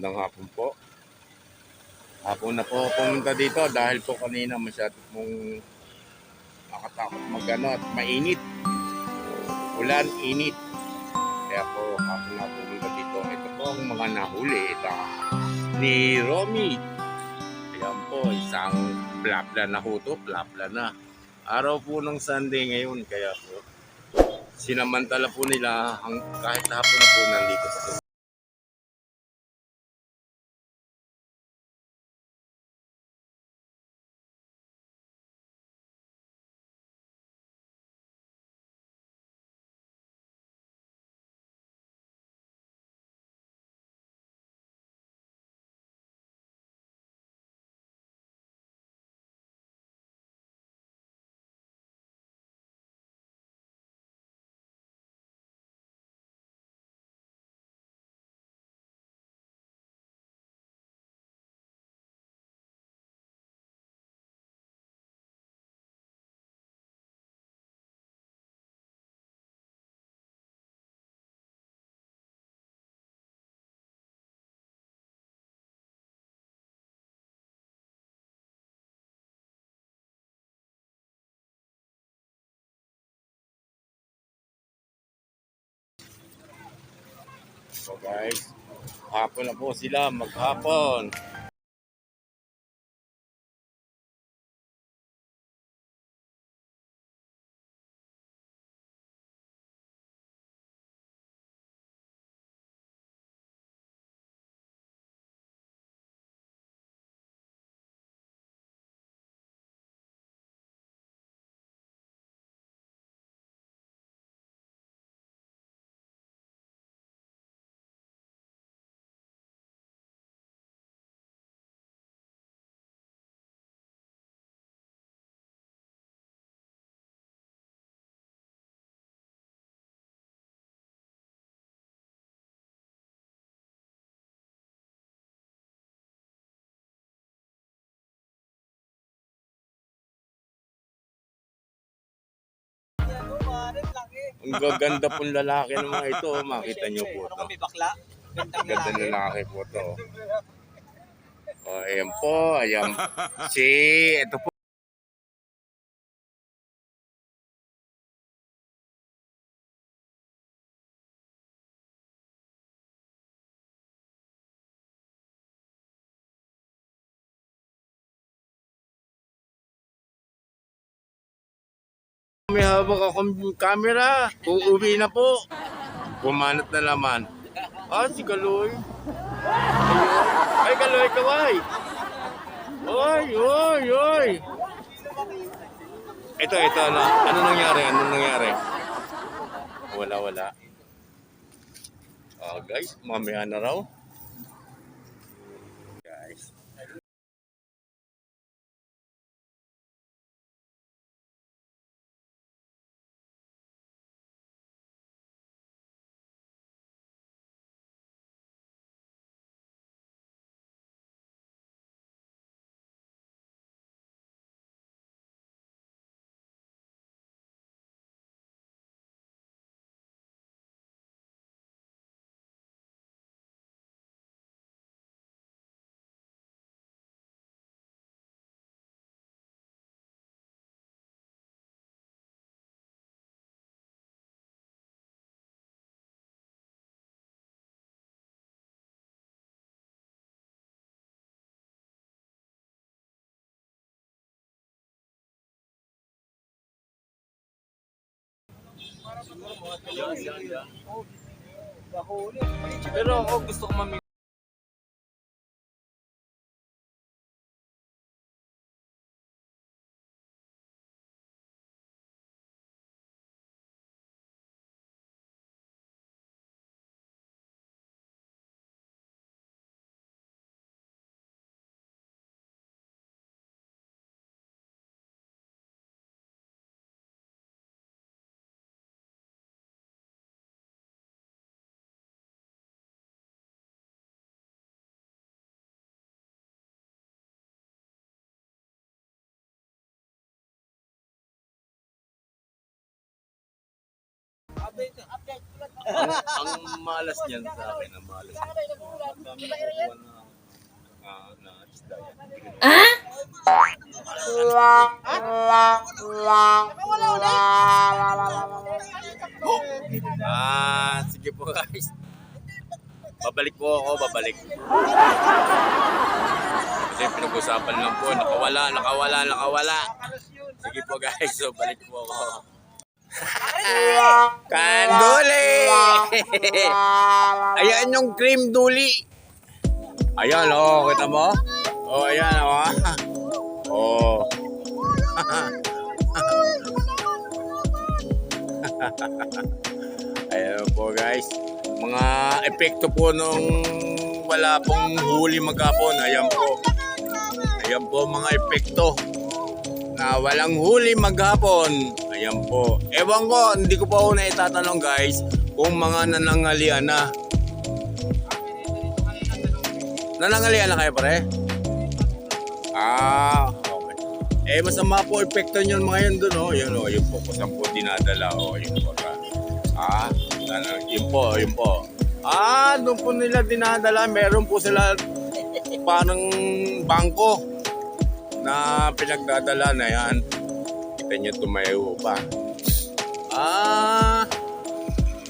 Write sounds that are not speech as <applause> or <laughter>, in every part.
magandang hapon po. Hapon na po pumunta dito dahil po kanina masyado pong nakatakot magano at mainit. Ulan, init. Kaya po hapon na pumunta dito. Ito po ang mga nahuli. Ito ni Romy. Ayan po, isang plapla na huto, plapla na. Araw po ng Sunday ngayon, kaya po sinamantala po nila hang, kahit hapon na po nandito pa So guys, hapon na po sila, maghapon. Ang gaganda pong lalaki ng mga ito, oh. makita niyo po Ano to. kami bakla? Ganda lalaki. lalaki po to. Oh, ayan po, ayan. Si, ito po. May hawak akong camera. Uuwi na po. Pumanat na naman. Ah, si Kaloy. Ay, Kaloy, kaway. Oy, oy, oy. Ito, ito, ano, ano nangyari? Ano nangyari? Wala, wala. Ah, guys, mamaya na raw. Pero ako gusto ko mami ang, ang malas niyan sa akin, ang malas. Dami na kukuha na, ah, na isda yan. Ah, sige po guys. Babalik po ako, babalik. Kasi pinag-usapan lang po, nakawala, nakawala, nakawala. Sige po guys, so balik po ako. <laughs> <laughs> Ayan yung cream duli. Ayan, oh, kita mo? Oh, ayan, oh. <laughs> Oh. <laughs> Ayan po guys. Mga epekto po nung wala pong huli maghapon. Ayan po. Ayan po mga epekto na walang huli maghapon. Ayan po. Ewan ko, hindi ko pa ako na itatanong guys kung mga nanangalian na. Nanangalian na kayo pare? Ah, okay. Eh, masama po epekto niyon mga yun doon, oh. Yun, oh, yung po, kusang po dinadala, oh, yun po. Ah, ano, yun po, yun po. Ah, doon po nila dinadala. Meron po sila parang bangko na pinagdadala na yan. Kita nyo tumayo pa. Ah,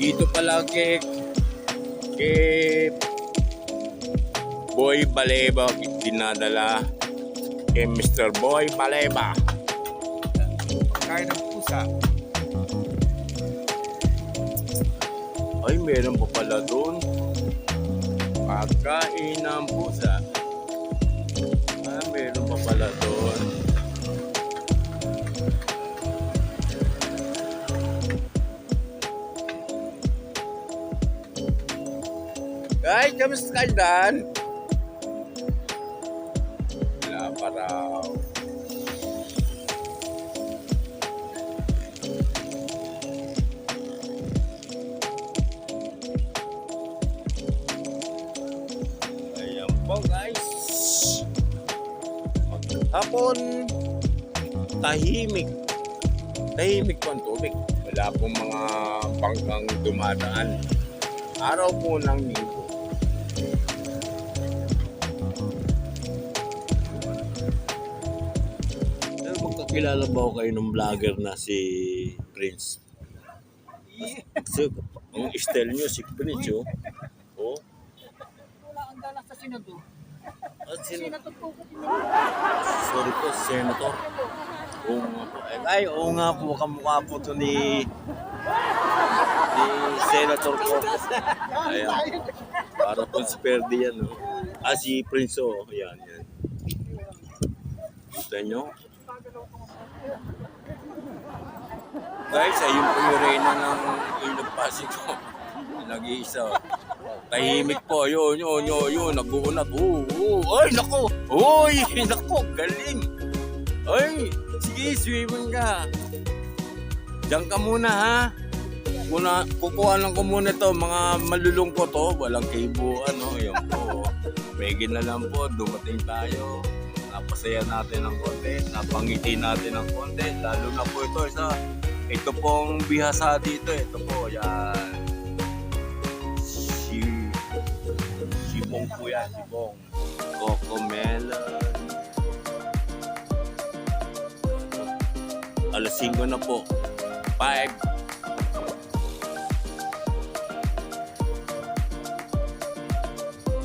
dito pala kay, kay Boy Baleba dinadala kay Mr. Boy Baleba. Kain ng pusa. Ay, meron pa pala doon. Pagkain ng pusa. Ah, meron pa pala doon. Guys, kamusta kayo dan? Wala pa raw. Ayan po guys. Hapon, tahimik. Tahimik po ang tubig. Wala pong mga bangkang dumadaan. Araw po ng linggo. Magkakilala ba ako kayo ng vlogger na si Prince? Kasi ang style nyo si Prince, oh. Oh, Wala ang dala sa Senado. at sino Senado po ko Sorry po, Senator. Oo nga po. Ay, oo nga po, kamukha po to ni ni Senator po. Ayan. Para po si Perdi yan, no? Ah, si Prince, oh. Yan, yan. Gusto nyo? Guys, ayun po yung reyna ng Ilog Pasig ko. Nag-iisa, oh. Tahimik po, yun, yun, yun, yun, nag-uunat. Oo, oo, ay, nako! Uy, <laughs> nako, galing! Ay, sige, swimming ka. Diyan ka muna, ha? Kuna, kukuha lang ko muna to, mga malulungkot to, walang kaibuan, no? Yan po. Pegi na lang po, dumating tayo. Napasaya natin ng konti, napangiti natin ng konti, lalo na po ito sa ito pong bihasa dito, ito po, yan. Si Sibong po yan, Sibong. Coco Melon. Alas 5 na po. 5.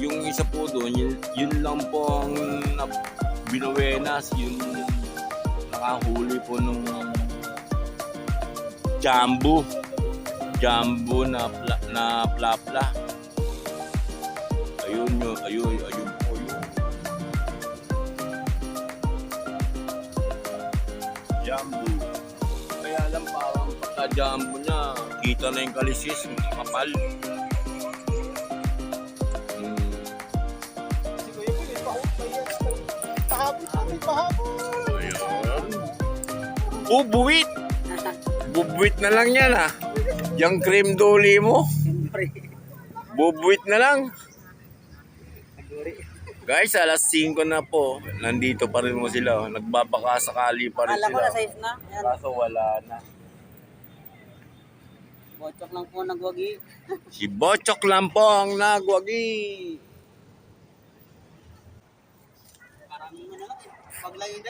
Yung isa po doon, yun, yun lang po ang na, binuwenas, yun nakahuli po nung jumbo. Jumbo na pla, na plapla. Ayun yun, ayun, ayun po yun. Jumbo. Kaya lang parang pagka-jumbo niya, kita na yung kalisis, kapal. Hmm. Pahabol. Ayan. Bubuwit! Na lang yan ah. Yung cream doli mo. Bubuwit na lang. Guys, alas 5 na po. Nandito pa rin mo sila. oh. Nagbabaka sakali pa rin Alam ko sila. na safe na. Yan. Kaso wala na. Bochok lang po nagwagi. Si Bochok lang po ang nagwagi. Parang